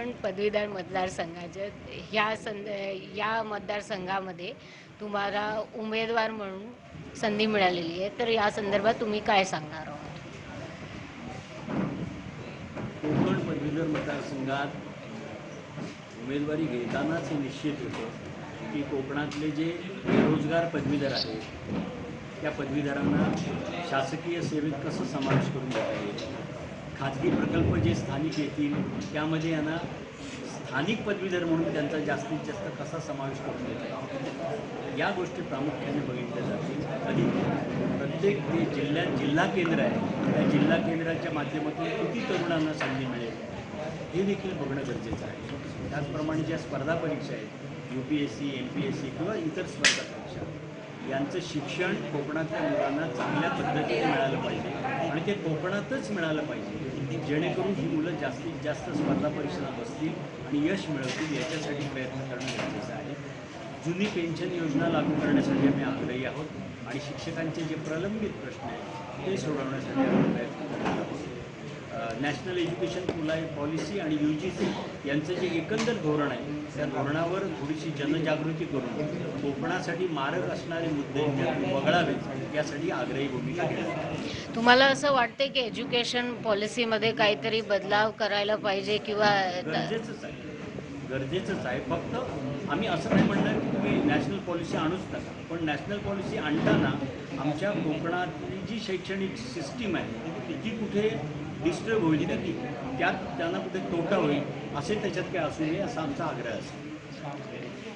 पण पदवीधर मतदारसंघाच्या ह्या संद या मतदारसंघामध्ये तुम्हाला उमेदवार म्हणून संधी मिळालेली आहे. तर या संदर्भात तुम्ही काय सांगणार आहोत? कोकण पदवीधर मतदारसंघात उमेदवारी घेतानाच हे निश्चित होतं की कोकणातले जे बेरोजगार पदवीधर आहेत त्या पदवीधरांना शासकीय सेवेत कसं समावेश करून घेता येईल? खाजगी प्रकल्प जे स्थानिक येतील त्यामध्ये यांना स्थानिक पदवीधर म्हणून त्यांचा जास्तीत जास्त कसा समावेश करून येतो या गोष्टी प्रामुख्याने बघितल्या जातील. आणि प्रत्येक जे जिल्ह्यात जिल्हा केंद्र आहे त्या जिल्हा केंद्राच्या माध्यमातून किती तरुणांना संधी मिळेल हे देखील बघणं गरजेचं आहे. त्याचप्रमाणे ज्या स्पर्धा परीक्षा आहेत U P S C M P S C किंवा इतर स्पर्धा परीक्षा यांचं शिक्षण कोकणातल्या मुलांना चांगल्या पद्धतीने मिळालं पाहिजे. ते कोकणातच मिळालं पाहिजे. जेणेकरून ही मुलं जास्तीत जास्त स्पर्धा परीक्षेला बसतील आणि यश मिळवतील याच्यासाठी प्रयत्न करणं गरजेचं आहे. जुनी पेन्शन योजना लागू करण्यासाठी आम्ही आग्रही आहोत आणि शिक्षकांचे जे प्रलंबित प्रश्न आहेत ते सोडवण्यासाठी आम्ही प्रयत्न करणार आहोत. नॅशनल एज्युकेशन पुलाय पॉलिसी आणि यू जी सी यांचं जे एकंदर धोरण आहे त्या धोरणावर थोडीशी जनजागृती करून कोकणासाठी मारक असणारे मुद्दे वगळावेत यासाठी आग्रही भूमिका आहोत. तुम्हाला असं वाटते की एज्युकेशन पॉलिसीमध्ये काहीतरी बदलाव करायला पाहिजे किंवा गरजेचंच आहे. गरजेचंच आहे. फक्त आम्ही असं नाही म्हणणार की तुम्ही नॅशनल पॉलिसी आणूच नका. पण नॅशनल पॉलिसी आणताना आमच्या कोकणातली जी शैक्षणिक सिस्टीम आहे ती कुठे डिस्टर्ब होईल त्यात त्यात त्यांना कुठे तोटा होईल असे त्याच्यात काय असू नये असा आमचा आग्रह असेल